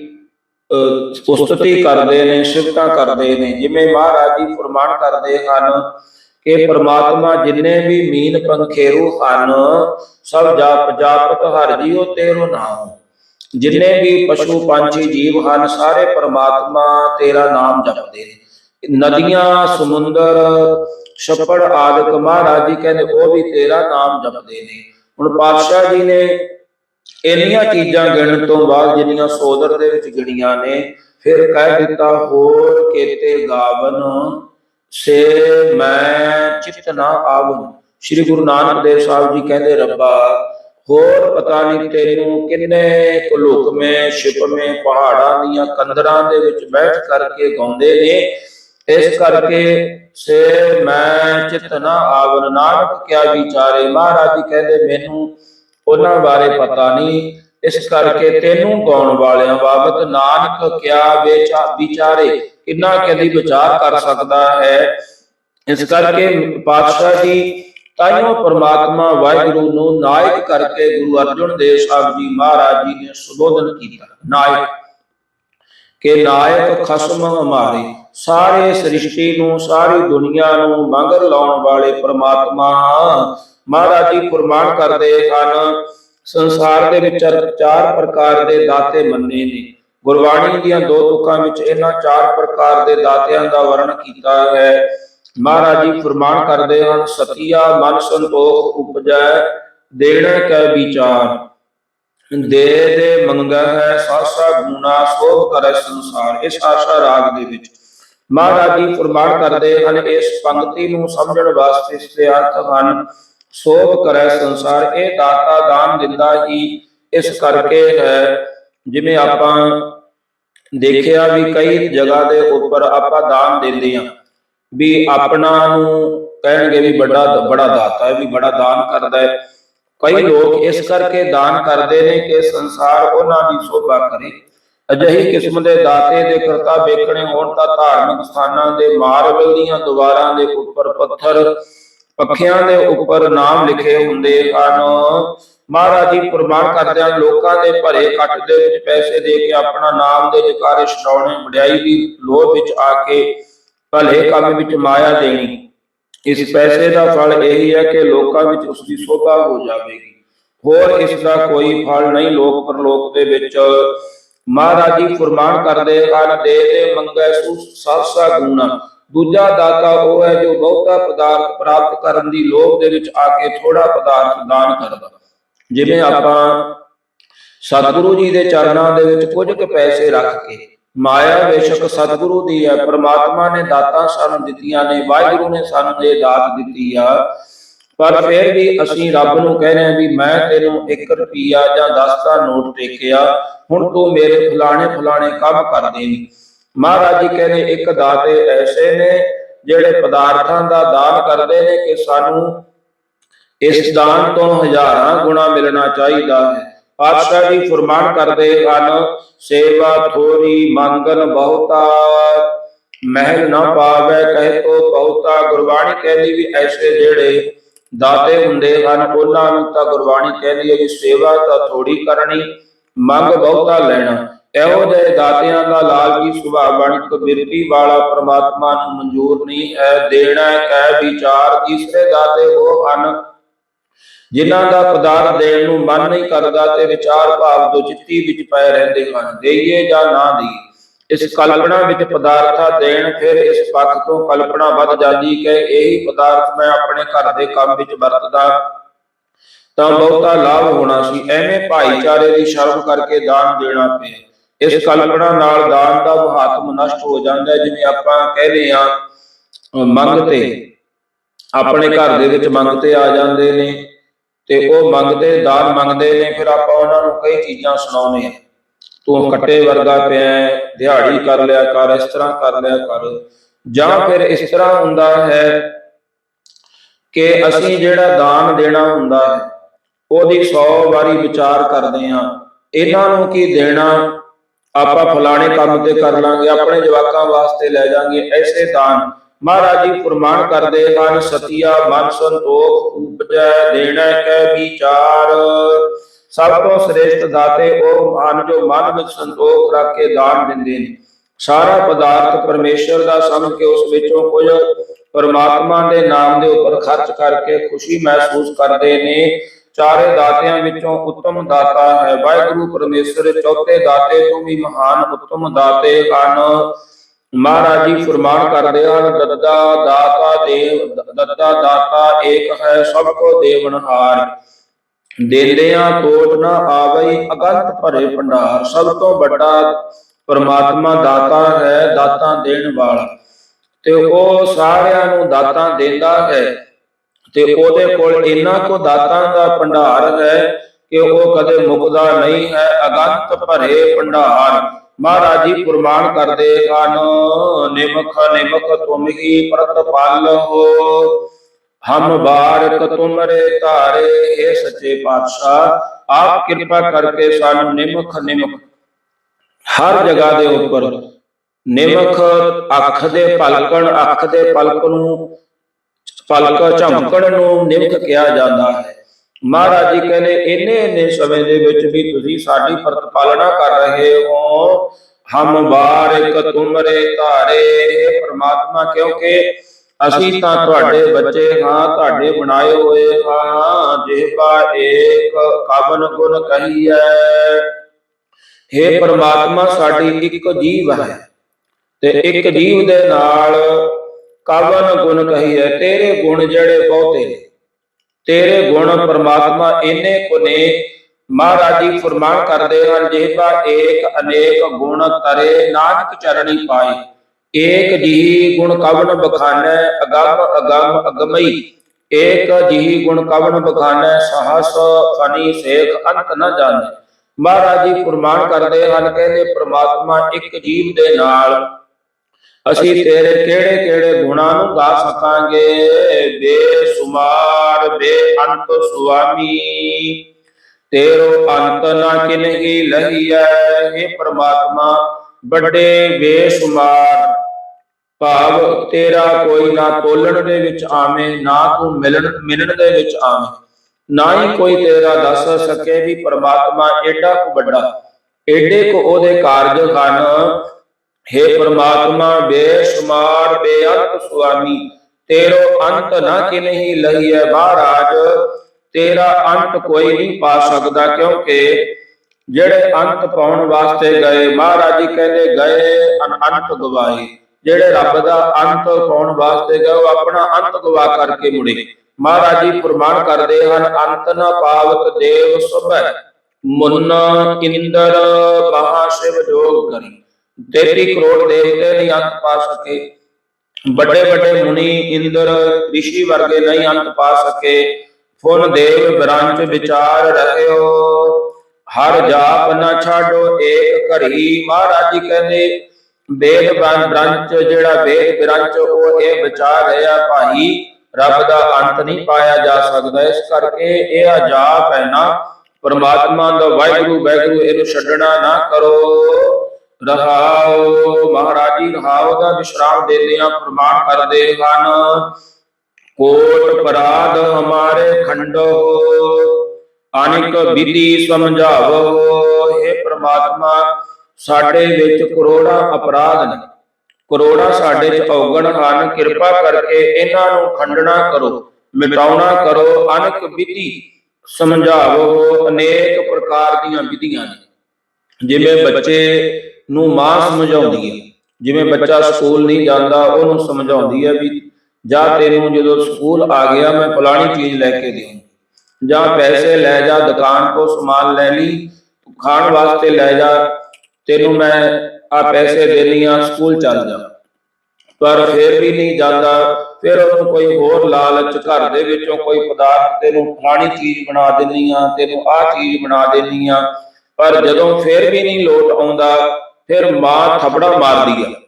ਅਹ, ਉਸਤਤੀ ਕਰਦੇ ਨੇ ਸਿਫਤਾਂ ਕਰਦੇ ਨੇ ਜਿਵੇਂ ਮਹਾਰਾਜ ਜੀ ਫਰਮਾਨ ਕਰਦੇ ਹਨ ਕਿ ਪ੍ਰਮਾਤਮਾ ਜਿੰਨੇ ਵੀ ਮੀਨ ਪੰਖੇਰੂ ਹਨ, ਸਭ ਜਾਪ ਜਾਪਤ ਹਰ ਜੀਓ ਤੇਰੋ ਨਾਮ। ਜਿੰਨੇ ਵੀ ਪਸ਼ੂ ਪੰਛੀ ਜੀਵ ਹਨ, ਸਾਰੇ ਪ੍ਰਮਾਤਮਾ ਤੇਰਾ ਨਾਮ ਜਪਦੇ ਨੇ। ਨਦੀਆਂ, ਸਮੁੰਦਰ, ਛੱਪੜ ਆਦਿਕ ਮਹਾਰਾਜ ਜੀ ਕਹਿੰਦੇ, ਉਹ ਵੀ ਤੇਰਾ ਨਾਮ ਜਪਦੇ ਨੇ। ਹੁਣ ਪਾਤਸ਼ਾਹ ਜੀ ਨੇ ਇੰਨੀਆਂ ਚੀਜ਼ਾਂ ਗਿਣਨ ਤੋਂ ਬਾਅਦ ਜਿੰਨੀਆਂ ਸੋਦਰ ਦੇ ਵਿੱਚ ਗਿਣੀਆਂ ਨੇ, ਫਿਰ ਕਹਿ ਦਿੱਤਾ, ਹੋਰ ਕੇਤੇ ਗਾਵਨ ਸੇ ਮੈਂ ਚਿਤ ਨਾ ਆਵਨ ਸ੍ਰੀ ਗੁਰੂ ਨਾਨਕ ਦੇਵ ਸਾਹਿਬ ਜੀ ਕਹਿੰਦੇ, ਰੱਬਾ, ਹੋਰ ਪਤਾ ਨਹੀਂ ਤੈਨੂੰ ਕਿੰਨੇ ਕੁਲੁਕਵੇਂ ਛਿਪਵੇਂ ਪਹਾੜਾਂ ਦੀਆਂ ਕੰਦਰਾਂ ਦੇ ਵਿੱਚ ਬੈਠ ਕਰਕੇ ਗਾਉਂਦੇ ਨੇ। ਇਸ ਕਰਕੇ ਸੇ ਮੈਂ ਚਿਤ ਨਾ ਆਵਨ ਨਾਨਕ ਕਿਆ ਵਿਚਾਰੇ, ਮਹਾਰਾਜ ਜੀ ਕਹਿੰਦੇ, ਮੈਨੂੰ ਉਹਨਾਂ ਬਾਰੇ ਪਤਾ ਨਹੀਂ। ਇਸ ਕਰਕੇ ਤੈਨੂੰ ਗਾਉਣ ਵਾਲਿਆਂ ਬਾਬਤ ਨਾਨਕ ਕਿਆ ਵੇਚਾ ਵਿਚਾਰੇ ਕਿੰਨਾ ਕਦੀ ਵਿਚਾਰ ਕਰ ਸਕਦਾ ਹੈ। ਇਸ ਕਰਕੇ ਪਾਤਸ਼ਾਹ ਜੀ, ਤਾਈਓ ਪ੍ਰਮਾਤਮਾ ਵਾਹਿਗੁਰੂ ਨੂੰ ਨਾਇਕ ਕਰਕੇ ਗੁਰੂ ਅਰਜਨ ਦੇਵ ਸਾਹਿਬ ਜੀ ਮਹਾਰਾਜ ਜੀ ਨੇ ਸੁਬੋਧਨ ਕੀਤਾ। ਨਾਇਕ, ਕਿ ਨਾਇਕ ਖਸਮ ਹਮਾਰੇ, ਸਾਰੇ ਸ੍ਰਿਸ਼ਟੀ ਨੂੰ, ਸਾਰੀ ਦੁਨੀਆ ਨੂੰ ਮੰਗਰ ਲਾਉਣ ਵਾਲੇ ਪ੍ਰਮਾਤਮਾ। ਮਹਾਰਾਜ ਜੀ ਫਰਮਾਨ ਕਰਦੇ ਹਨ, ਸੰਸਾਰ ਦੇ ਵਿੱਚ ਚਾਰ ਪ੍ਰਕਾਰ ਦੇ ਦਾਤੇ ਮੰਨੇ ਨੇ। ਗੁਰਬਾਣੀ ਦੀਆਂ ਦੋ ਤੁਕਾਂ ਵਿੱਚ ਇਹਨਾਂ ਚਾਰ ਪ੍ਰਕਾਰ ਦੇ ਦਾਤਿਆਂ ਦਾ ਵਰਣਨ ਕੀਤਾ ਹੈ। ਮਹਾਰਾਜ ਜੀ ਫਰਮਾਨ ਕਰਦੇ ਹਨ, ਸਤਿਆ ਮਨ ਸੰਤੋਖ ਉਪਜੈ ਦੇਣਾ ਕੈ ਵਿਚਾਰ। ਦੇ ਦੇ ਮੰਗਾ ਹੈ, ਸਾਸਾ ਗੁਣਾ, ਸੋਭ ਕਰੈ ਸੰਸਾਰ। ਇਸ ਆਸ਼ਾ ਰਾਗ ਦੇ ਵਿੱਚ ਮਹਾਰਾਜ ਜੀ ਫਰਮਾਨ ਕਰਦੇ ਹਨ, ਇਸ ਪੰਕਤੀ ਨੂੰ ਸਮਝਣ ਵਾਸਤੇ ਇਸ ਦੇ ਅਰਥ ਹਨ, ਸੋਭ ਕਰੈ ਸੰਸਾਰ। ਇਹ ਦਾਤਾ ਦਾਨ ਦਿੰਦਾ ਹੀ ਇਸ ਕਰਕੇ ਹੈ। ਜਿਵੇਂ ਆਪਾਂ ਦੇਖਿਆ ਵੀ ਕਈ ਜਗ੍ਹਾ ਦੇ ਉੱਪਰ ਆਪਾਂ ਦਾਨ ਦਿੰਦੇ ਆ ਵੀ ਆਪਣਾ ਨੂੰ ਕਹਿਣਗੇ ਵੀ ਵੱਡਾ ਬੜਾ ਦਾਤਾ ਹੈ, ਵੀ ਬੜਾ ਦਾਨ ਕਰਦਾ ਹੈ। ਕਈ ਲੋਕ ਇਸ ਕਰਕੇ ਦਾਨ ਕਰਦੇ ਨੇ ਕਿ ਸੰਸਾਰ ਉਹਨਾਂ ਦੀ ਸ਼ੋਭਾ ਕਰੇ। ਅਜਿਹੀ ਕਿਸਮ ਦੇ ਦਾਤੇ ਦੇ ਕਰਤਾ ਵੇਖਣੇ ਹੋਣ ਤਾਂ ਧਾਰਮਿਕ ਸਥਾਨਾਂ ਦੇ ਮਾਰਬਲ ਦੀਆਂ ਦੀਵਾਰਾਂ ਦੇ ਉੱਪਰ ਪੱਥਰ, ਪੱਖਿਆਂ ਦੇ ਉੱਪਰ ਨਾਮ ਲਿਖੇ ਹੁੰਦੇ ਹਨ। ਮਹਾਰਾਜ ਜੀ ਪ੍ਰਮਾਣ ਕਰਦੇ ਲੋਕਾਂ ਦੇ ਭਰੇ ਕੱਟ ਦੇ ਵਿੱਚ ਪੈਸੇ ਦੇ ਕੇ ਆਪਣਾ ਨਾਮ ਦੇ ਜਕਾਰੇ ਛਡਾਉਣੇ, ਵਡਿਆਈ ਦੀ ਲੋਭ ਵਿੱਚ ਆ ਕੇ ਭਲੇ ਕੰਮ ਵਿੱਚ ਮਾਇਆ ਦੇਣੀ। ਇਸ ਪੈਸੇ ਦਾ ਫਲ ਇਹੀ ਹੈ ਕਿ ਲੋਕਾਂ ਵਿੱਚ ਉਸ ਦੀ ਸ਼ੋਭਾ ਹੋ ਜਾਵੇਗੀ। ਹੋਰ ਇਸ ਦਾ ਕੋਈ ਫਲ ਨਹੀਂ ਲੋਕ ਪਰਲੋਕ ਦੇ ਵਿੱਚ। ਮਹਾਰਾਜ ਜੀ ਫਰਮਾਨ ਕਰਦੇ ਹਨ, ਦੇ ਦੇ ਮੰਗੈ ਸੁ ਸਾਸਾ ਗੁਣਾ। ਦੂਜਾ ਦਾਤਾ ਉਹ ਹੈ ਜੋ ਬਹੁਤਾ ਪਦਾਰਥ ਪ੍ਰਾਪਤ ਕਰਨ ਦੀ ਲੋਭ ਦੇ ਵਿੱਚ ਆ ਕੇ ਥੋੜਾ ਪਦਾਰਥ ਦਾਨ ਕਰਦਾ। ਜਿਵੇਂ ਆਪਾਂ ਸਤਿਗੁਰੂ ਜੀ ਦੇ ਚਰਨਾਂ ਦੇ ਵਿੱਚ ਕੁਝ ਕੁ ਪੈਸੇ ਰੱਖ ਕੇ ਮਾਇਆ ਬੇਸ਼ੱਕ ਸਤਿਗੁਰੂ ਦੀ ਹੈ ਪ੍ਰਮਾਤਮਾ ਨੇ ਦਾਤਾਂ ਸਾਨੂੰ ਦਿੱਤੀਆਂ ਨੇ ਵਾਹਿਗੁਰੂ ਨੇ ਸਾਨੂੰ ਇਹ ਦਾਤ ਦਿੱਤੀ ਆ। ਪਰ ਫਿਰ ਵੀ ਅਸੀਂ ਰੱਬ ਨੂੰ ਕਹਿੰਦੇ ਆ ਵੀ ਮੈਂ ਤੈਨੂੰ 1 ਰੁਪਿਆ ਜਾਂ 10 ਦਾ ਨੋਟ ਟੇਕਿਆ ਹੁਣ ਤੂੰ ਮੇਰੇ ਫਲਾਣੇ ਫਲਾਣੇ ਕੰਮ ਕਰ ਦੇ ਮਹਾਰਾਜ ਜੀ ਕਹਿੰਦੇ ਇੱਕ ਦਾਤੇ ਐਸੇ ਨੇ ਜਿਹੜੇ ਪਦਾਰਥਾਂ ਦਾ ਦਾਨ ਕਰਦੇ ਨੇ ਕਿ ਸਾਨੂੰ ਇਸ ਦਾਨ ਤੋਂ ਹਜ਼ਾਰਾਂ ਗੁਣਾ ਮਿਲਣਾ ਚਾਹੀਦਾ ਹੈ। ਪਾਤਸ਼ਾਹ ਜੀ ਫਰਮਾਨ ਕਰਦੇ ਹਨ, ਸੇਵਾ ਥੋੜੀ ਮੰਗਨ ਬਹੁਤਾ, ਮਹਿਲ ਨਾ ਪਾਵੇ ਕਹੇ ਤੋ ਬਹੁਤਾ। ਗੁਰਬਾਣੀ ਕਹਿੰਦੀ ਵੀ ਐਸੇ ਜਿਹੜੇ ਦਾਤੇ ਹੁੰਦੇ ਹਨ, ਉਹਨਾਂ ਨੂੰ ਤਾਂ ਗੁਰਬਾਣੀ ਕਹਿੰਦੀ ਹੈ ਵੀ ਸੇਵਾ ਤਾਂ ਥੋੜੀ ਕਰਨੀ, ਮੰਗ ਬਹੁਤਾ ਲੈਣਾ। ਇਹੋ ਜਿਹੇ ਦਾਤਿਆਂ ਦਾ ਲਾਲਚੀ ਸੁਭਾਅ ਬਣ ਕੇ ਵਾਲਾ ਪ੍ਰਮਾਤਮਾ ਨੂੰ ਮਨਜ਼ੂਰ ਨਹੀਂ ਹੈ। ਦੇਣਾ ਕਹਿ ਵਿਚਾਰ, ਤੀਸਰੇ ਦਾਤੇ ਉਹ ਹਨ ਜਿਨ੍ਹਾਂ ਦਾ ਪਦਾਰਥ ਦੇਣ ਨੂੰ ਮਨ ਨਹੀਂ ਕਰਦਾ ਤੇ ਵਿਚਾਰ ਭਾਵ ਦੋ ਚਿੱਤੀ ਵਿੱਚ ਪਏ ਰਹਿੰਦੇ ਹਨ। ਦੇਈਏ ਜਾਂ ਨਾ ਦੇਈਏ, ਇਸ ਕਲਪਨਾ ਵਿੱਚ ਪਦਾਰਥਾ ਦੇਣ ਫਿਰ ਇਸ ਪੱਖ ਤੋਂ ਕਲਪਨਾ ਵੱਧ ਜਾਂਦੀ ਕਿ ਇਹੀ ਪਦਾਰਥ ਮੈਂ ਆਪਣੇ ਘਰ ਦੇ ਕੰਮ ਵਿੱਚ ਵਰਤਦਾ। ਤਾਂ ਬਹੁਤਾ ਲਾਭ ਹੋਣਾ ਸੀ। ਐਵੇਂ ਭਾਈਚਾਰੇ ਦੀ ਸ਼ਰਮ ਕਰਕੇ ਦਾਨ ਦੇਣਾ ਪਿਆ ਇਸ ਕਲਪਨਾ ਨਾਲ ਦਾਨ ਦਾ ਮਹੱਤਵ ਨਸ਼ਟ ਹੋ ਜਾਂਦਾ ਜਿਵੇਂ ਆਪਾਂ ਕਹਿੰਦੇ ਆ ਮੰਗਤੇ। ਆਪਣੇ ਘਰ ਦੇ ਵਿੱਚ ਮੰਗਤੇ ਆ ਜਾਂਦੇ ਨੇ। ਤੇ ਉਹ ਮੰਗਦੇ, ਦਾਨ ਮੰਗਦੇ ਨੇ, ਫਿਰ ਆਪਾਂ ਉਹਨਾਂ ਨੂੰ ਕਈ ਚੀਜ਼ਾਂ ਸੁਣਾਉਂਦੇ ਆ ਤੂੰ ਕੱਟੇ ਵਰਗਾ ਪਿਆ ਦਿਹਾੜੀ ਕਰ ਲਿਆ ਕਰ, ਇਸ ਤਰ੍ਹਾਂ ਕਰ ਲਿਆ ਕਰ। ਜਾਂ ਫਿਰ ਇਸ ਤਰ੍ਹਾਂ ਹੁੰਦਾ ਹੈ ਕਿ ਅਸੀਂ ਜਿਹੜਾ ਦਾਨ ਦੇਣਾ ਹੁੰਦਾ ਹੈ, ਉਹਦੀ 100 ਵਾਰੀ ਵਿਚਾਰ ਕਰਦੇ ਹਾਂ। ਇਹਨਾਂ ਨੂੰ ਕੀ ਦੇਣਾ? ਆਪਾਂ ਫਲਾਣੇ ਕੰਮ ਤੇ ਕਰ ਲਾਂਗੇ, ਆਪਣੇ ਜਵਾਕਾਂ ਵਾਸਤੇ ਲੈ ਜਾਾਂਗੇ, ਐਸੇ ਦਾਨ। ਮਹਾਰਾਜ ਜੀ ਫਰਮਾਨ ਕਰਦੇ ਹਨ ਸਤਿਆ, ਮਨ ਸੰਤੋਖ, ਉਪਜੈ, ਦੇਣਾ ਕੈ ਵਿਚਾਰ। ਸਭ ਤੋਂ ਸ੍ਰੇਸ਼ਟ ਦਾਤੇ ਉਹ ਹਨ ਜੋ ਮਨ ਵਿੱਚ ਸੰਤੋਖ ਰੱਖ ਕੇ ਦਾਨ ਦਿੰਦੇ ਨੇ। ਸਾਰਾ ਪਦਾਰਥ ਪਰਮੇਸ਼ਰ ਦਾ ਸਮਝ ਕੇ ਉਸ ਵਿੱਚੋਂ ਕੁਝ ਪਰਮਾਤਮਾ ਦੇ ਨਾਮ ਦੇ ਉੱਪਰ ਖਰਚ ਕਰਕੇ ਖੁਸ਼ੀ ਮਹਿਸੂਸ ਕਰਦੇ ਨੇ। ਚਾਰੇ ਦਾਤਿਆਂ ਵਿੱਚੋਂ ਉੱਤਮ ਦਾਤਾ ਹੈ। ਵਾਹਿਗੁਰੂ ਪਰਮੇਸ਼ਰ, ਚੌਥੇ ਦਾਤੇ ਤੋਂ ਵੀ ਮਹਾਨ ਉੱਤਮ ਦਾਤੇ ਹਨ। ਮਹਾਰਾਜ ਜੀ ਫਰਮਾਨ ਕਰਦੇ ਹਨ, ਦੱਦਾ ਦਾਤਾ ਦੇਵ, ਦੱਦਾ ਦਾਤਾ ਏਕ ਹੈ ਸਭ ਕੋ ਦੇਵਨਹਾਰ ਦੇਂਦਿਆਂ ਤੋਟ ਨਾ ਆਵਈ, ਅਗੰਤ ਭਰੇ ਭੰਡਾਰ। ਸਭ ਤੋਂ ਵੱਡਾ ਪਰਮਾਤਮਾ ਦਾਤਾ ਹੈ, ਦਾਤਾਂ ਦੇਣ ਵਾਲਾ। ਤੇ ਉਹ ਸਾਰਿਆਂ ਨੂੰ ਦਾਤਾਂ ਦਿੰਦਾ ਹੈ। ਤੇ ਉਹਦੇ ਕੋਲ ਇੰਨਾ ਕੋ ਦਾਤਾਂ ਦਾ ਭੰਡਾਰ ਹੈ ਕਿ ਉਹ ਕਦੇ ਮੁਕਦਾ ਨਹੀਂ ਹੈ। ਅਗੰਤ ਭਰੇ ਭੰਡਾਰ। ਮਹਾਰਾਜ ਜੀ ਫਰਮਾਨ ਕਰਦੇ ਹਨ ਨਿਮਖ ਨਿਮਖ ਤੁਮ ਹੀ ਪ੍ਰਤਪਾਲ ਹੋ। ਹਮ ਬਾਰਕ ਤੁਮਰੇ ਧਾਰੇ ਏ ਸੱਚੇ ਪਾਤਸ਼ਾਹ ਆਪ ਕਿਰਪਾ ਕਰਕੇ ਸਾਨੂੰ ਨਿਮਖ ਨਿਮਖ ਹਰ ਜਗ੍ਹਾ ਦੇ ਉੱਪਰ। ਨਿਮਖ ਅੱਖ ਦੇ ਪਲਕਣ ਅੱਖ ਦੇ ਪਲਕ ਨੂੰ ਪਲਕ ਝਮਕਣ ਨੂੰ ਨਿਮਖ ਕਿਹਾ ਜਾਂਦਾ ਹੈ। ਮਹਾਰਾਜ ਜੀ ਕਹਿੰਦੇ, ਇੰਨੇ ਇੰਨੇ ਸਮੇਂ ਦੇ ਵਿੱਚ ਵੀ ਤੁਸੀਂ ਸਾਡੀ ਪ੍ਰਤਪਾਲਨਾ ਕਰ ਰਹੇ ਹੋ। ਹਮ ਬਾਰਿਕ ਤੁਮਰੇ ਧਾਰੇ ਪ੍ਰਮਾਤਮਾ ਕਿਉਂਕਿ ਅਸੀਂ ਤਾਂ ਤੁਹਾਡੇ ਬੱਚੇ ਹਾਂ, ਤੁਹਾਡੇ ਬਣਾਏ ਹੋਏ ਹਾਂ। ਜਿਹਬਾ ਏਕ ਕਵਨ ਗੁਣ ਕਹੀਐ। हे ਪ੍ਰਮਾਤਮਾ, ਸਾਡੀ ਇੱਕ ਜੀਵ ਹੈ ਤੇ ਇੱਕ ਜੀਵ ਦੇ ਨਾਲ ਕਵਨ ਗੁਣ ਕਹੀਏ ਤੇਰੇ ਗੁਣ ਜਿਹੜੇ ਬਹੁਤੇ ਨੇ। ਤੇਰੇ ਗੁਣ ਪਰਮਾਤਮਾ ਇੰਨੇ ਕੋ ਨੇ। ਮਹਾਰਾਜ ਜੀ ਫਰਮਾਨ ਕਰਦੇ ਹਨ ਜਿਹਦਾ ਏਕ ਅਨੇਕ ਗੁਣ ਤਰੇ ਨਾਨਕ ਚਰਣੀ ਪਾਏ ਏਕ ਜੀ ਗੁਣ ਕਵਨ ਬਖਾਨੈ, ਅਗੰਮ ਅਗੰਮ ਅਗਮਈ। ਏਕ ਜੀ ਗੁਣ ਕਵਨ ਬਖਾਨੈ, ਸਹਸ ਫਨੀ ਸੇਖ ਅੰਤ ਨ ਜਾਣੈ। ਮਹਾਰਾਜ ਜੀ ਫਰਮਾਨ ਕਰਦੇ ਹਨ, ਕਹਿੰਦੇ ਪ੍ਰਮਾਤਮਾ ਇੱਕ ਜੀਵ ਦੇ ਨਾਲ ਅਸੀਂ ਤੇਰੇ ਕਿਹੜੇ ਕਿਹੜੇ ਗੁਣਾਂ ਨੂੰ ਗਾ ਸਕਾਂਗੇ? ਬੇਸੁਮਾਰ ਬੇਅੰਤ ਸੁਆਮੀ। ਤੇਰੋ ਅੰਤ ਨਾ ਕਿਨਹੀ ਲਹੀਐ हे ਪ੍ਰਮਾਤਮਾ ਵੱਡੇ ਬੇਸ਼ੁਮਾਰ। ਭਾਵ ਤੇਰਾ ਕੋਈ ਨਾ ਤੋਲਣ ਦੇ ਵਿੱਚ ਆਵੇਂ ਨਾ ਤੂੰ ਮਿਲਣ ਮਿਲਣ ਦੇ ਵਿੱਚ ਆਵੇਂ। ਨਾ ਹੀ ਕੋਈ ਤੇਰਾ ਦੱਸ ਸਕੇ ਵੀ ਪ੍ਰਮਾਤਮਾ ਏਡਾ ਕੁ ਵੱਡਾ। ਏਡੇ ਕੋ ਉਹਦੇ ਕਾਰਜ ਹਨ हे ਪ੍ਰਮਾਤਮਾ ਬੇਸ਼ੁਮਾਰ ਬੇਅੰਤ ਸੁਆਮੀ, ਤੇਰੋ ਅੰਤ ਨਾ ਕਿਨਹੀ ਲਹੀਐ ਮਹਾਰਾਜ, ਤੇਰਾ ਅੰਤ ਕੋਈ ਨਹੀਂ ਪਾ ਸਕਦਾ, ਕਿਉਂਕਿ ਜਿਹੜੇ ਅੰਤ ਪਾਉਣ ਵਾਸਤੇ ਗਏ, ਮਹਾਰਾਜ ਜੀ ਕਹਿੰਦੇ ਗਏ ਅਨੰਤ ਗਵਾਏ, ਜਿਹੜੇ ਰੱਬ ਦਾ ਅੰਤ ਪਾਉਣ ਵਾਸਤੇ ਗਏ, ਉਹ ਆਪਣਾ ਅੰਤ ਗਵਾ ਕਰਕੇ ਮੁੜੇ। ਮਹਾਰਾਜ ਜੀ ਫਰਮਾਨ ਕਰਦੇ ਹਨ, ਅੰਤ ਨਾ ਪਾਵਤ ਦੇਵ ਸੁਭੈ, ਮੁੰਨ ਇੰਦਰ ਮਹਾ ਸ਼ਿਵ ਜੋਗ ਕਰੀ। 33 ਕਰੋੜ ਦੇਵਤੇ ਨਹੀਂ ਅੰਤ ਪਾ ਸਕੇ। ਵੱਡੇ ਵੱਡੇ ਮੁਨੀ ਇੰਦਰ, ਰਿਸ਼ੀ ਵਰਗੇ ਨਹੀਂ ਅੰਤ ਪਾ ਸਕੇ। ਫੁਨ ਦੇਵ ਬ੍ਰਾਂਚ ਵਿਚਾਰ ਰਹਿਓ ਹਰ ਜਾਪ ਨਾ ਛਾਡੋ ਏਕ ਘਰੀ ਮਹਾਰਾਜ ਜੀ ਕਹਿੰਦੇ, ਵੇਦ ਬ੍ਰਾਂ- ਜਿਹੜਾ ਵੇਦ ਬ੍ਰਾਂਚ ਉਹ ਇਹ ਵਿਚਾਰ ਰਿਹਾ ਭਾਈ, ਰੱਬ ਦਾ ਅੰਤ ਨਹੀਂ ਪਾਇਆ ਜਾ ਸਕਦਾ। ਇਸ ਕਰਕੇ ਇਹ ਆ ਜਾਪ ਹੈ ਨਾ। ਪਰਮਾਤਮਾ ਦਾ ਵਾਹਿਗੁਰੂ ਵਾਹਿਗੁਰੂ ਇਹਨੂੰ ਛੱਡਣਾ ਨਾ ਕਰੋ। ਰਹਾਓ ਮਹਾਰਾਜ ਜੀ ਦਾ ਵਿਸ਼ਰਾਮ ਦੇਦਿਆਂ ਪ੍ਰਮਾਣ ਕਰਦੇ ਹਨ। ਕੋਟ ਪਰਾਧ ਹਮਾਰੇ ਖੰਡੋ, ਅਨੇਕ ਵਿਧੀ ਸਮਝਾਵੋ। हे ਪ੍ਰਮਾਤਮਾ, ਸਾਡੇ ਵਿੱਚ ਕਰੋੜਾਂ ਅਪਰਾਧ ਨੇ। ਕਰੋੜਾਂ ਸਾਡੇ ਚ ਔਗਣ ਹਨ। ਕਿਰਪਾ ਕਰਕੇ ਇਹਨਾਂ ਨੂੰ ਖੰਡਣਾ ਕਰੋ, ਮਿਟਾਉਣਾ ਕਰੋ, ਅਨੇਕ ਵਿਧੀ ਸਮਝਾਵੋ। ਅਨੇਕ ਪ੍ਰਕਾਰ ਦੀਆਂ ਵਿਧੀਆਂ ਨੇ। ਜਿਵੇਂ ਬੱਚੇ ਨੂੰ ਮਾਂ ਸਮਝਾਉਂਦੀ ਹੈ। ਜਿਵੇਂ ਬੱਚਾ ਸਕੂਲ ਨਹੀਂ ਜਾਂਦਾ ਉਹਨੂੰ ਸਮਝਾਉਂਦੀ ਹੈ ਵੀ ਜਾਂ ਤੈਨੂੰ ਜਦੋਂ ਸਕੂਲ ਆ ਗਿਆ ਮੈਂ ਫਲਾਣੀ ਚੀਜ਼ ਲੈ ਕੇ ਦੇਉਂ ਜਾਂ ਪੈਸੇ ਲੈ ਜਾ ਦੁਕਾਨ ਤੋਂ ਸਮਾਨ ਲੈ ਲਈ ਖਾਣ ਵਾਸਤੇ ਲੈ ਜਾ ਤੈਨੂੰ ਮੈਂ ਆ ਪੈਸੇ ਦੇਣੀ ਆ ਸਕੂਲ ਚੱਲ ਜਾ। ਪਰ ਫਿਰ ਵੀ ਨਹੀਂ ਜਾਂਦਾ ਫਿਰ ਉਹਨੂੰ ਕੋਈ ਹੋਰ ਲਾਲਚ ਘਰ ਦੇ ਵਿੱਚੋਂ ਕੋਈ ਪਦਾਰਥ ਤੈਨੂੰ ਫਲਾਣੀ ਚੀਜ਼ ਬਣਾ ਦੇਣੀ ਆ ਤੈਨੂੰ ਆਹ ਚੀਜ਼ ਬਣਾ ਦੇਣੀ ਆ। ਪਰ ਜਦੋਂ ਫਿਰ ਵੀ ਨਹੀਂ ਲੋਟ ਆਉਂਦਾ ਫਿਰ ਮਾਂ ਥਪੜਾ ਮਾਰਦੀ ਆ।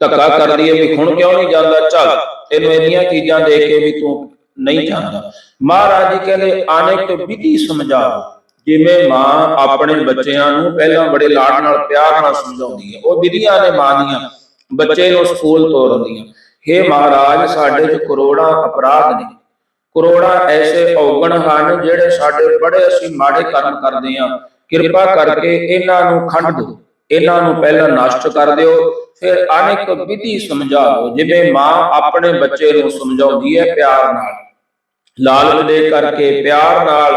ਧੱਕਾ ਕਰਦੀ ਹੈ ਵੀ ਹੁਣ ਕਿਉਂ ਨਹੀਂ ਜਾਂਦਾ? ਚੱਲ, ਤੈਨੂੰ ਇੰਨੀਆਂ ਚੀਜ਼ਾਂ ਦੇ ਕੇ ਵੀ ਤੂੰ ਨਹੀਂ ਜਾਂਦਾ। ਮਹਾਰਾਜ ਜੀ ਕਹਿੰਦੇ ਅਨੇਕ ਵਿਧੀ ਸਮਝਾਓ। ਜਿਵੇਂ ਮਾਂ ਆਪਣੇ ਬੱਚਿਆਂ ਨੂੰ ਪਹਿਲਾਂ ਬੜੇ ਲਾਡ ਨਾਲ ਪਿਆਰ ਨਾਲ ਸਮਝਾਉਂਦੀ ਹੈ ਉਹ ਵਿਧੀਆਂ ਨੇ ਮਾਂ ਦੀਆਂ। ਬੱਚੇ ਨੂੰ ਸਕੂਲ ਤੋਰਦੀਆਂ। हे ਮਹਾਰਾਜ, ਸਾਡੇ ਚ ਕਰੋੜਾਂ ਅਪਰਾਧ ਨੇ। ਕਰੋੜਾਂ ਐਸੇ ਔਗਣ ਹਨ ਜਿਹੜੇ ਸਾਡੇ ਬੜੇ ਅਸੀਂ ਮਾੜੇ ਕਰਮ ਕਰਦੇ ਹਾਂ ਕਿਰਪਾ ਕਰਕੇ ਇਹਨਾਂ ਨੂੰ ਖੰਡ ਦਿਓ। ਇਹਨਾਂ ਨੂੰ ਪਹਿਲਾਂ ਨਸ਼ਟ ਕਰ ਦਿਓ, ਫਿਰ ਅਨੇਕ ਵਿਧੀ ਸਮਝਾਓ ਜਿਵੇਂ ਮਾਂ ਆਪਣੇ ਬੱਚੇ ਨੂੰ ਸਮਝਾਉਂਦੀ ਹੈ ਪਿਆਰ ਨਾਲ। ਲਾਲਚ ਦੇ ਕਰਕੇ, ਪਿਆਰ ਨਾਲ,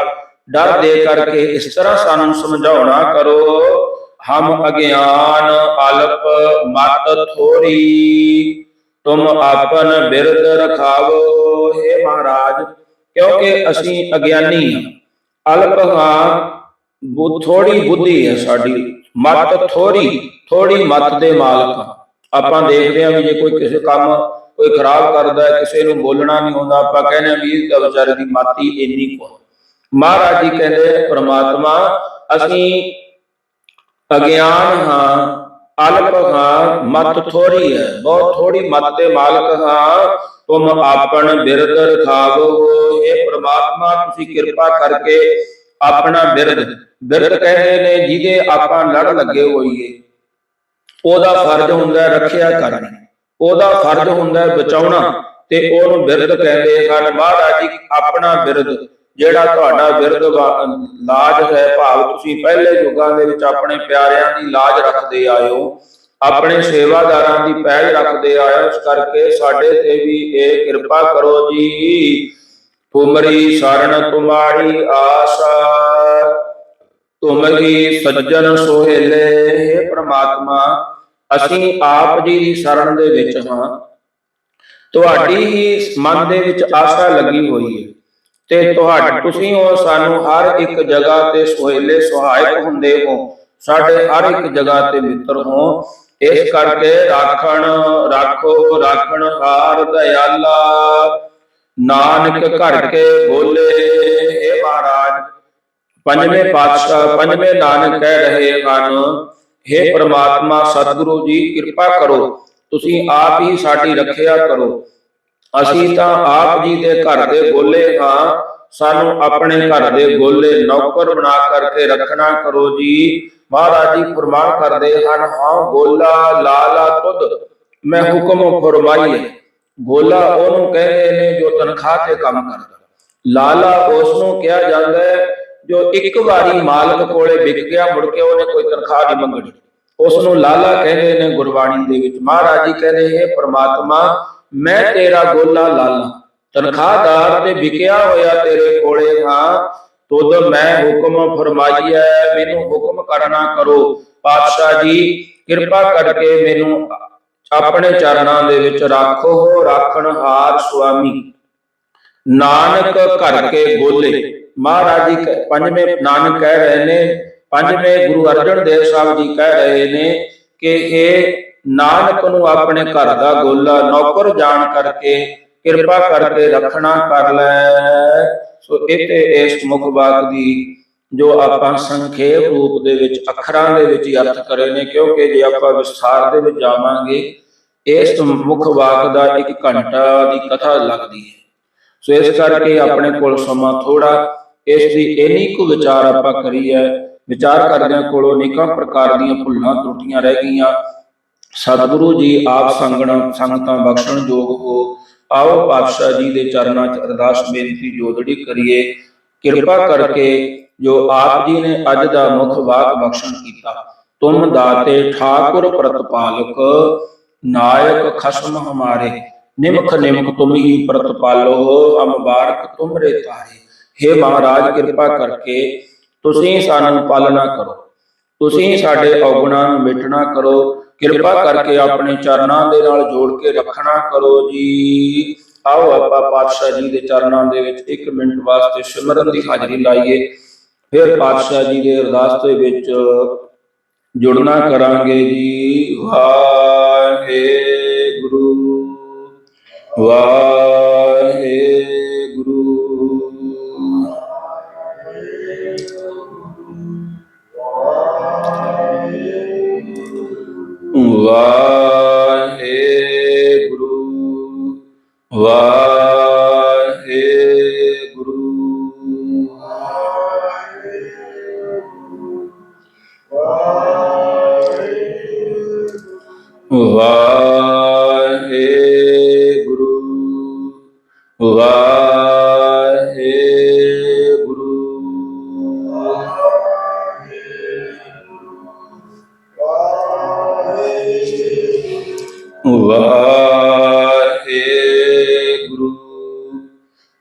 ਡਰ ਦੇ ਕਰਕੇ ਇਸ ਤਰ੍ਹਾਂ ਸਾਨੂੰ ਸਮਝਾਉਣਾ ਕਰੋ, ਹਮ ਅਗਿਆਨ ਅਲਪ ਮਤ ਥੋਰੀ, ਤੁਮ ਆਪਨ ਬਿਰਦ ਰਖਾਵੋ हे ਮਹਾਰਾਜ, ਕਿਉਂਕਿ ਅਸੀਂ ਅਗਿਆਨੀ ਹਾਂ। ਅਲਪ ਹਾਂ ਥੋੜੀ ਬੁੱਧੀ ਹੈ ਸਾਡੀ। ਮਤ ਥੋੜੀ ਥੋੜੀ ਮਤ ਦੇ ਮਾਲਕ ਹਾਂ। ਆਪਾਂ ਦੇਖਦੇ ਹਾਂ ਵੀ ਜੇ ਕੋਈ ਕਿਸੇ ਕੰਮ ਕੋਈ ਖਰਾਬ ਕਰਦਾ ਕਿਸੇ ਨੂੰ ਬੋਲਣਾ ਨਹੀਂ ਆਉਂਦਾ ਆਪਾਂ ਕਹਿੰਦੇ ਹਾਂ ਵੀ ਇਸ ਵਿਚਾਰੇ ਦੀ ਮਾਤੀ ਇੰਨੀ ਕੋ ਮਹਾਰਾਜ ਜੀ ਕਹਿੰਦੇ, ਪ੍ਰਮਾਤਮਾ, ਅਸੀਂ ਅਗਿਆਨ ਹਾਂ, ਅਲਪ ਹਾਂ, ਮਤ ਥੋੜੀ ਹੈ। ਬਹੁਤ ਥੋੜੀ ਮਤ ਦੇ ਮਾਲਕ ਹਾਂ। ਤੁਮ ਆਪਣ ਬਿਰਦ ਰਖਾਵੋ। ਇਹ ਪ੍ਰਮਾਤਮਾ, ਤੁਸੀਂ ਕਿਰਪਾ ਕਰਕੇ ਆਪਣਾ ਬਿਰਦ ਬਿਰਦ ਕਹਿੰਦੇ ਨੇ, ਜਿਹਦੇ ਆਪਾਂ ਲੜ ਲੱਗੇ ਹੋਈਏ। ਉਹਦਾ ਫਰਜ਼ ਹੁੰਦਾ ਰੱਖਿਆ ਕਰਨੀ। ਉਹਦਾ ਫਰਜ਼ ਹੁੰਦਾ ਬਚਾਉਣਾ। ਤੇ ਉਹਨੂੰ ਬਿਰਦ ਕਹਿੰਦੇ ਹਨ। ਮਹਾਰਾਜ ਜੀ, ਆਪਣਾ ਬਿਰਦ ਜਿਹੜਾ ਤੁਹਾਡਾ ਬਿਰਦ ਲਾਜ ਹੈ। ਭਾਵ ਤੁਸੀਂ ਪਹਿਲੇ ਯੁੱਗਾਂ ਦੇ ਵਿੱਚ ਆਪਣੇ ਪਿਆਰਿਆਂ ਦੀ ਲਾਜ ਰੱਖਦੇ ਆਇਓ। ਆਪਣੇ ਸੇਵਾਦਾਰਾਂ ਦੀ ਪਹਿਲ ਰੱਖਦੇ ਆਇਓ। ਇਸ ਕਰਕੇ ਸਾਡੇ ਤੇ ਵੀ ਇਹ ਕਿਰਪਾ ਕਰੋ ਜੀ। ਤੁਮਰੀ ਸ਼ਰਨ ਤੁਮਾਰੀ ਆਸਾ। ਤੁਮ ਸੱਜਣ ਸੋਹੇਲੇ हे ਪ੍ਰਮਾਤਮਾ, ਅਸੀਂ ਆਪ ਜੀ ਦੀ ਸ਼ਰਨ ਦੇ ਵਿੱਚ ਹਾਂ। ਤੁਹਾਡੀ ਹੀ ਮਨ ਦੇ ਵਿੱਚ ਆਸ਼ਾ ਲੱਗੀ ਹੋਈ ਹੈ ਤੇ ਤੁਹਾਡੀ, ਤੁਸੀਂ ਹੋ ਸਾਨੂੰ ਹਰ ਇੱਕ ਜਗ੍ਹਾ ਤੇ ਸੋਹੇਲੇ ਸਹਾਇਕ ਹੁੰਦੇ ਹੋ। ਸਾਡੇ ਹਰ ਇੱਕ ਜਗ੍ਹਾ ਤੇ ਮਿੱਤਰ ਹੋ। ਇਸ ਕਰਕੇ ਰਾਖਣ, ਰਾਖੋ, ਰਾਖਣ ਹਾਰ, ਦਇਆਲਾ। ਨਾਨਕ ਘਰ ਕੇ ਬੋਲੇ, ਏ ਮਹਾਰਾਜ, ਪੰਜਵੇਂ ਪਾਤਸ਼ਾਹ, ਪੰਜਵੇਂ ਨਾਨਕ ਕਹਿ ਰਹੇ ਹਨ हे ਪ੍ਰਮਾਤਮਾ, ਸਤਿਗੁਰੂ ਜੀ, ਕਿਰਪਾ ਕਰੋ, ਤੁਸੀਂ ਆਪ ਹੀ ਸਾਡੀ ਰੱਖਿਆ ਕਰੋ। ਅਸੀਂ ਤਾਂ ਆਪ ਜੀ ਦੇ ਘਰ ਦੇ ਬੋਲੇ ਹਾਂ, ਸਾਨੂੰ ਆਪਣੇ ਘਰ ਦੇ ਗੋਲੇ ਨੌਕਰ ਬਣਾ ਕਰਕੇ ਰੱਖਣਾ ਕਰੋ ਜੀ। ਮਹਾਰਾਜ ਜੀ ਫਰਮਾਨ ਕਰਦੇ ਹਨ, ਹਾਂ ਗੋਲਾ ਲਾਲਾ ਤੁਧ, ਮੈਂ ਹੁਕਮ ਫਰਮਾਈਏ। ਗੋਲਾ ਉਹਨੂੰ ਕਹਿੰਦੇ ਨੇ ਜੋ ਤਨਖਾਹ ਤੇ ਕੰਮ ਕਰਦਾ। ਲਾਲਾ ਉਸ ਨੂੰ ਕਿਹਾ ਜਾਂਦਾ ਹੈ, ਜੋ ਇੱਕ ਵਾਰੀ ਮਾਲਕ ਕੋਲੇ ਵਿਕ ਗਿਆ, ਮੁੜ ਕੇ ਉਹਨੇ ਕੋਈ ਤਨਖਾਹ ਨਹੀਂ ਮੰਗਣੀ। ਉਸ ਨੂੰ ਲਾਲਾ ਕਹਿੰਦੇ ਨੇ, ਗੁਰਬਾਣੀ ਦੇ ਵਿੱਚ, ਮਹਾਰਾਜ ਜੀ ਕਹਿੰਦੇ ਹੈ ਪ੍ਰਮਾਤਮਾ, ਮੈਂ ਤੇਰਾ ਗੋਲਾ ਲਾਲਾ। ਤਨਖਾਹਦਾਰ ਤੇ ਵਿਕਿਆ ਹੋਇਆ ਤੇਰੇ ਕੋਲੇ ਹਾਂ। ਤੁਧ ਮੈਂ ਹੁਕਮ ਫਰਮਾਈਐ, ਮੈਨੂੰ ਹੁਕਮ ਕਰਨਾ ਕਰੋ। ਪਾਤਸ਼ਾਹ ਜੀ, ਕਿਰਪਾ ਕਰਕੇ ਮੈਨੂੰ ਆਪਣੇ ਚਰਨਾਂ ਦੇ ਵਿੱਚ ਰੱਖੋ, ਰਾਖਣ ਹਾਰ ਸੁਆਮੀ। ਨਾਨਕ ਘਰ ਕੇ ਬੋਲੇ। ਮਹਾਰਾਜ ਜੀ ਕਹਿ- ਪੰਜਵੇਂ ਨਾਨਕ ਕਹਿ ਰਹੇ ਨੇ, ਪੰਜਵੇਂ ਗੁਰੂ ਅਰਜਨ ਦੇਵ ਸਾਹਿਬ ਜੀ ਕਹਿ ਰਹੇ ਨੇ ਕਿ ਇਹ ਨਾਨਕ ਨੂੰ ਆਪਣੇ ਘਰ ਦਾ ਗੋਲਾ, ਨੌਕਰ ਜਾਣ ਕਰਕੇ ਕਿਰਪਾ ਕਰਕੇ ਰੱਖਣਾ ਕਰ ਲੈ। ਸੋ ਇਹ ਇਸ ਮੁਖ ਬਾਗ ਦੀ ਜੋ ਆਪਾਂ ਸੰਖੇਪ ਰੂਪ ਦੇ ਵਿੱਚ ਅੱਖਰਾਂ ਦੇ ਵਿੱਚ ਹੀ ਅਰਥ ਕਰੇ ਨੇ, ਕਿਉਂਕਿ ਜੇ ਆਪਾਂ ਵਿਸਥਾਰ ਦੇ ਵਿੱਚ ਜਾਵਾਂਗੇ, ਇਸ ਮੁਖ ਵਾਕ ਦਾ ਇੱਕ ਘੰਟਾ ਦੀ ਕਥਾ ਲੱਗਦੀ ਹੈ। ਸੋ ਇਸ ਕਰਕੇ ਆਪਣੇ ਕੋਲ ਸਮਾਂ ਥੋੜਾ ਇਸ ਦੀ ਇਨੀ ਕੁ ਵਿਚਾਰ ਆਪਾਂ ਕਰੀ ਵਿਚਾਰ ਕਰਦਿਆਂ ਕੋਲੋਂ ਅਨੇਕਾਂ ਪ੍ਰਕਾਰ ਦੀਆਂ ਭੁੱਲਾਂ ਤਰੁੱਟੀਆਂ ਰਹਿ ਗਈਆਂ। ਸਤਿਗੁਰੂ ਜੀ ਆਪ ਸੰਗਣਾ, ਸੰਗਤਾਂ ਬਖਸ਼ਣ ਯੋਗ ਹੋ। ਆਓ ਪਾਤਸ਼ਾਹ ਜੀ ਦੇ ਚਰਨਾਂ 'ਚ ਅਰਦਾਸ ਬੇਨਤੀ ਜੋਦੜੀ ਕਰੀਏ। ਕਿਰਪਾ ਕਰਕੇ ਜੋ ਆਪ ਜੀ ਨੇ ਅੱਜ ਦਾ ਮੁੱਖ ਵਾਕ ਬਖਸ਼ਣ ਕੀਤਾ। ਤੁਮ ਦਾਤੇ ਠਾਕੁਰ ਪ੍ਰਤਪਾਲਕ, ਨਾਇਕ ਖਸਮ ਹਮਾਰੇ। ਨਿਮਖ ਨਿਮਖ ਤੁਮ ਹੀ ਪ੍ਰਤਪਾਲੋ ਅਮਬਾਰਕ ਤੁਮਰੇ ਤਾਰੇ। हे ਮਹਾਰਾਜ, ਕਿਰਪਾ ਕਰਕੇ ਤੁਸੀਂ ਸਾਨੂੰ ਪਾਲਣਾ ਕਰੋ। ਤੁਸੀਂ ਸਾਡੇ ਔਗੁਣਾਂ ਨੂੰ ਮਿਟਣਾ ਕਰੋ। ਕਿਰਪਾ ਕਰਕੇ ਆਪਣੇ ਚਰਨਾਂ ਦੇ ਨਾਲ ਜੋੜ ਕੇ ਰੱਖਣਾ ਕਰੋ ਜੀ। ਆਓ ਆਪਾਂ ਪਾਤਸ਼ਾਹ ਜੀ ਦੇ ਚਰਨਾਂ ਦੇ ਵਿੱਚ 1 ਮਿੰਟ ਵਾਸਤੇ ਸਿਮਰਨ ਦੀ ਹਾਜ਼ਰੀ ਲਾਈਏ। ਫਿਰ ਪਾਤਸ਼ਾਹ ਜੀ ਦੇ ਅਰਦਾਸ ਦੇ ਵਿੱਚ ਜੁੜਨਾ ਕਰਾਂਗੇ ਜੀ। ਵਾਹਿਗੁਰੂ। ਵਾਹਿਗੁਰੂ।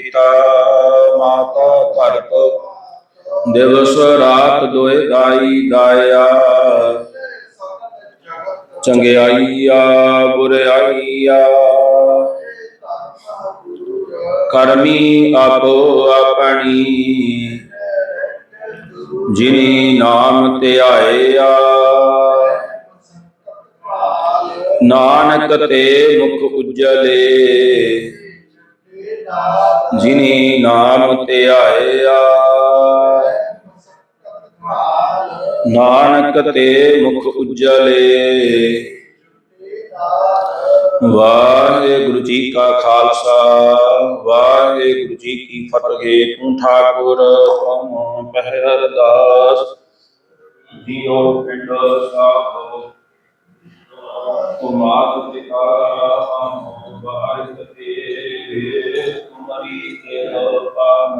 ਪਾਣੀ ਪਿਤਾ ਮਾਤਾ ਧਰਤ ਦਿਵਸ ਰਾਤ ਦੋਏ ਦਾਈ ਦਾਇਆ। ਚੰਗਿਆਈਆ, ਬੁਰਾਈਆ। ਕਰਮੀ ਆਪੋ ਆਪਣੀ। ਜਿਨੀ ਨਾਮ ਧਿਆਇਆ। ਨਾਨਕ ਤੇ ਮੁਖ ਉਜਲੇ। ਜਿਨੀ ਨਾਮ ਧਿਆਇਆ ਨਾਨਕ ਤੇ ਮੁਖ ਉਜਲੇ। ਵਾਹਿਗੁਰੂ ਜੀ ਕਾ ਖਾਲਸਾ, ਵਾਹਿਗੁਰੂ ਜੀ ਕੀ ਫਤਿਹ। ਤੂੰ ਠਾਕੁਰ ਤੁਮ ਪਹਿ ਜੀਓ ਪਿੰਡ ਸਾਹਿਬ ਕੁਮਾਰ ਪਿਤਾ ਹਮ ਬਾਜ ਤੇ ਤੁਮਰੀ ਕਿਰਪਾ